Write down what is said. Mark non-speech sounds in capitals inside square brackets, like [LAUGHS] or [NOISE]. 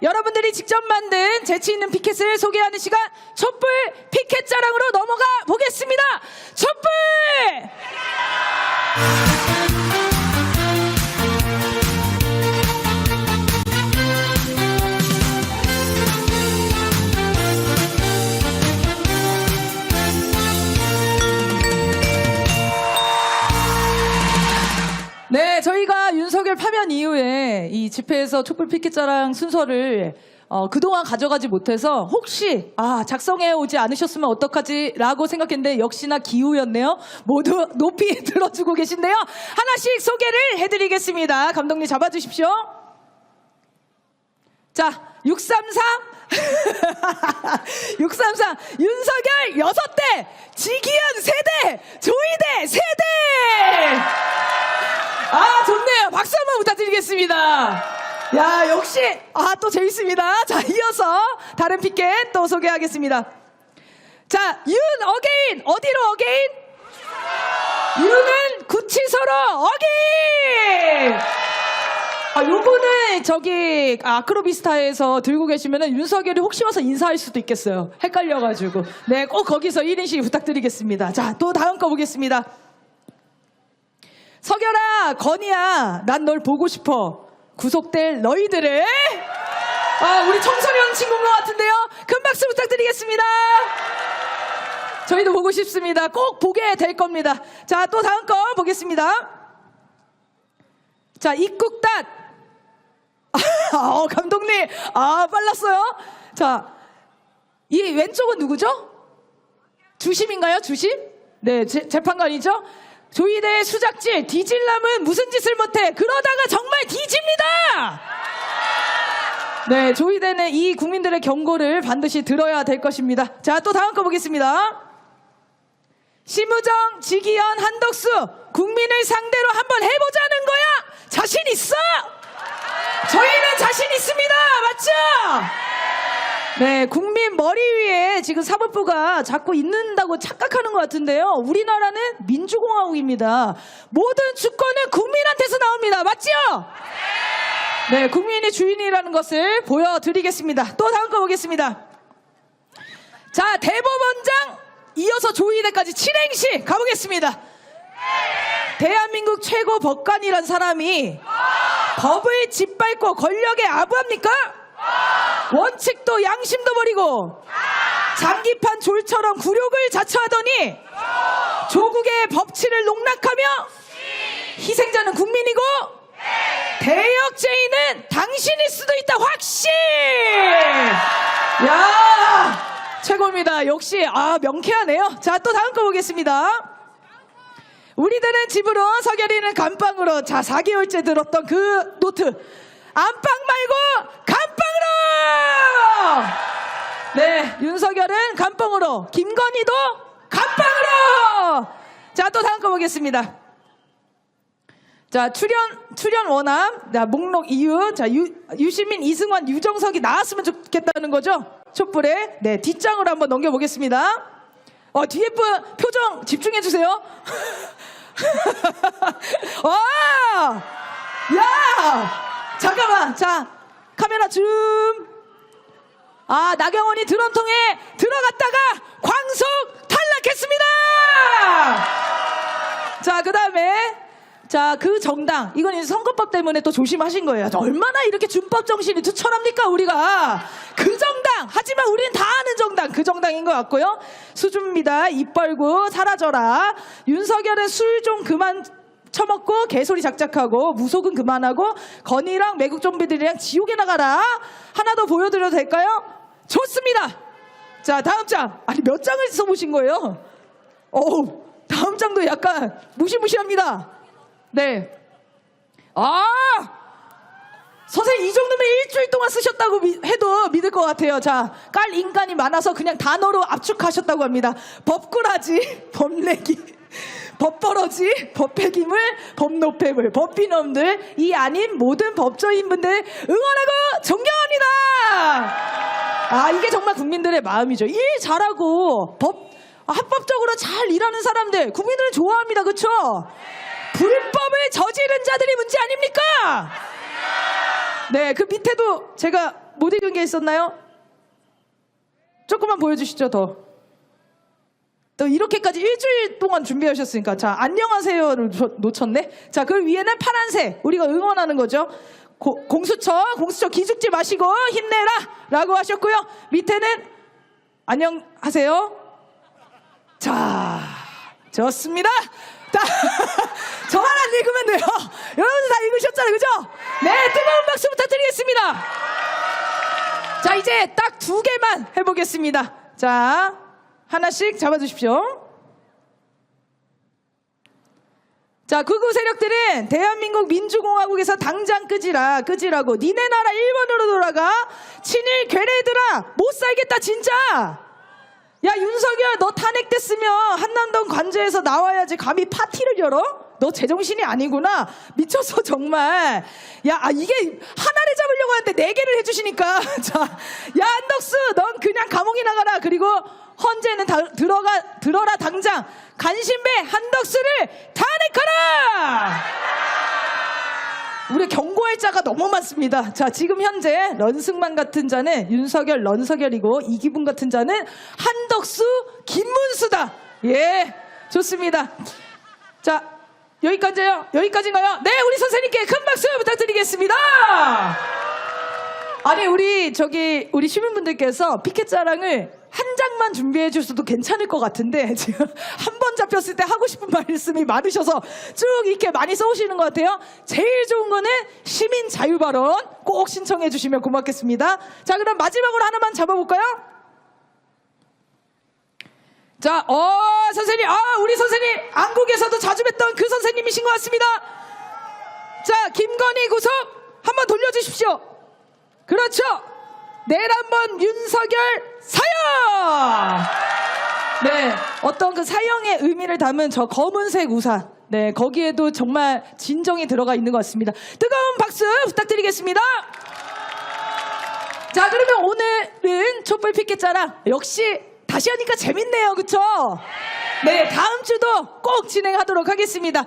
여러분들이 직접 만든 재치 있는 피켓을 소개하는 시간 촛불 피켓 자랑으로 넘어가 보겠습니다. 촛불! 이 집회에서 촛불 피켓 자랑 순서를 어, 그동안 가져가지 못해서 혹시 아 작성해 오지 않으셨으면 어떡하지라고 생각했는데 역시나 기우였네요. 모두 높이 [LAUGHS] 들어주고 계신데요. 하나씩 소개를 해드리겠습니다. 감독님 잡아주십시오. 자, 633. 633 [LAUGHS] 윤석열 여섯 대 지기현 세대 조이대 세대 아, 좋네요. 박수 한 번 부탁드리겠습니다. 야, 역시, 아, 또 재밌습니다. 자, 이어서 다른 피켓 또 소개하겠습니다. 자, 윤 어게인. 어디로 어게인? 윤은 구치소로 어게인! 아, 요거는 저기 아크로비스타에서 들고 계시면은 윤석열이 혹시 와서 인사할 수도 있겠어요. 헷갈려가지고. 네, 꼭 거기서 1인씩 부탁드리겠습니다. 자, 또 다음 거 보겠습니다. 석열아, 건이야, 난 널 보고 싶어. 구속될 너희들을. 아, 우리 청소년 친구인 것 같은데요. 큰 박수 부탁드리겠습니다. 저희도 보고 싶습니다. 꼭 보게 될 겁니다. 자, 또 다음 거 보겠습니다. 자, 입국단. 어, [LAUGHS] 감독님. 아, 빨랐어요. 자, 이 왼쪽은 누구죠? 주심인가요? 주심? 네, 재, 재판관이죠? 조이대의 수작질, 뒤질남은 무슨 짓을 못해. 그러다가 정말 뒤집니다! 네, 조이대는 이 국민들의 경고를 반드시 들어야 될 것입니다. 자, 또 다음 거 보겠습니다. 심우정, 지기현, 한덕수, 국민을 상대로 한번 해보자는 거야! 자신 있어! 저희는 자신 있습니다! 맞죠? 네, 국민 머리 위에 지금 사법부가 자꾸 있는다고 착각하는 것 같은데요. 우리나라는 민주공화국입니다. 모든 주권은 국민한테서 나옵니다. 맞죠? 네, 국민이 주인이라는 것을 보여드리겠습니다. 또 다음 거 보겠습니다. 자, 대법원장 이어서 조의대까지 7행시 가보겠습니다. 대한민국 최고 법관이란 사람이 법을 짓밟고 권력에 아부합니까? 원칙도 양심도 버리고 장기판 졸처럼 굴욕을 자처하더니 조국의 법치를 농락하며 희생자는 국민이고 대역죄인은 당신일 수도 있다 확신 야 최고입니다. 역시 아 명쾌하네요. 자 또 다음 거 보겠습니다. 우리들은 집으로 석열이는 감방으로 자 4개월째 들었던 그 노트. 안방 말고 감 윤석열은 감방으로 김건희도 감방으로 자 또 다음 거 보겠습니다 자 출연 출연 원함 자 목록 이유 자 유, 유시민 이승환 유정석이 나왔으면 좋겠다는 거죠 촛불에 네 뒷장으로 한번 넘겨보겠습니다 어 뒤에 분 표정 집중해 주세요 [LAUGHS] 와! 야! 잠깐만. 자, 카메라 줌. 아, 나경원이 드럼통에 들어갔다가 광속 탈락했습니다! 자, 그 다음에, 자, 그 정당. 이건 이제 선거법 때문에 또 조심하신 거예요. 얼마나 이렇게 준법 정신이 투철합니까, 우리가. 그 정당! 하지만 우리는 다 아는 정당. 그 정당인 것 같고요. 수줍니다. 입 벌고 사라져라. 윤석열은 술 좀 그만 처먹고 개소리 작작하고 무속은 그만하고 건이랑 매국 좀비들이랑 지옥에 나가라. 하나 더 보여드려도 될까요? 좋습니다. 자, 다음 장. 아니, 몇 장을 써보신 거예요? 어우, 다음 장도 약간 무시무시합니다. 네. 아! 선생님 이 정도면 일주일 동안 쓰셨다고 미- 해도 믿을 것 같아요. 자, 깔 인간이 많아서 그냥 단어로 압축하셨다고 합니다. 법꾸라지, [LAUGHS] 법내기, 법벌어지, 법폐기물, 법노폐물, 법비놈들, 이 아닌 모든 법조인분들 응원하고 존경합니다! 아, 이게 정말 국민들의 마음이죠. 일 잘하고 법, 합법적으로 잘 일하는 사람들, 국민들은 좋아합니다. 그쵸? 불법을 저지른 자들이 문제 아닙니까? 네, 그 밑에도 제가 못 읽은 게 있었나요? 조금만 보여주시죠, 더. 또 이렇게까지 일주일 동안 준비하셨으니까. 자, 안녕하세요를 놓- 놓쳤네. 자, 그 위에는 파란색. 우리가 응원하는 거죠. 고- 공수처, 공수처 기죽지 마시고 힘내라! 라고 하셨고요. 밑에는 안녕하세요. 자, 좋습니다. 자, [LAUGHS] 저만 안 읽으면 돼요. 여러분들 다 읽으셨잖아요. 그죠? 네, 뜨거운 박수 부탁드리겠습니다. 자, 이제 딱 두 개만 해보겠습니다. 자, 하나씩 잡아주십시오. 자, 극우 세력들은 대한민국 민주공화국에서 당장 끄지라, 끄지라고. 니네 나라 일본으로 돌아가. 친일 괴뢰들아, 못 살겠다, 진짜. 야, 윤석열, 너 탄핵됐으면 한남동 관저에서 나와야지 감히 파티를 열어? 너 제정신이 아니구나. 미쳤어, 정말. 야, 아, 이게 하나를 잡으려고 하는데 네 개를 해주시니까. [LAUGHS] 자, 야, 안덕수, 넌 그냥 감옥에 나가라. 그리고 헌재는 다- 들어가, 들어라, 당장. 간신배 한덕수를 탄핵하라! 우리 경고할 자가 너무 많습니다. 자, 지금 현재 런승만 같은 자는 윤석열, 런석열이고 이기분 같은 자는 한덕수, 김문수다. 예, 좋습니다. 자, 여기까지요. 여기까지인가요? 네, 우리 선생님께 큰 박수 부탁드리겠습니다. 아니 우리 저기 우리 시민분들께서 피켓 자랑을 한 장만 준비해 주셔도 괜찮을 것 같은데 [LAUGHS] 지금 한 번 잡혔을 때 하고 싶은 말씀이 많으셔서 쭉 이렇게 많이 써오시는 것 같아요. 제일 좋은 거는 시민 자유 발언 꼭 신청해 주시면 고맙겠습니다. 자 그럼 마지막으로 하나만 잡아볼까요? 자, 어 선생님, 아 우리 선생님 안국에서도 자주 뵀던 그 선생님이신 것 같습니다. 자, 김건희 구속 한번 돌려주십시오. 그렇죠. 내일 한번 윤석열 사형! 네, 어떤 그 사형의 의미를 담은 저 검은색 우산. 네, 거기에도 정말 진정이 들어가 있는 것 같습니다. 뜨거운 박수 부탁드리겠습니다. 자, 그러면 오늘은 촛불 피켓 자랑 역시 다시 하니까 재밌네요. 그쵸? 네, 다음 주도 꼭 진행하도록 하겠습니다.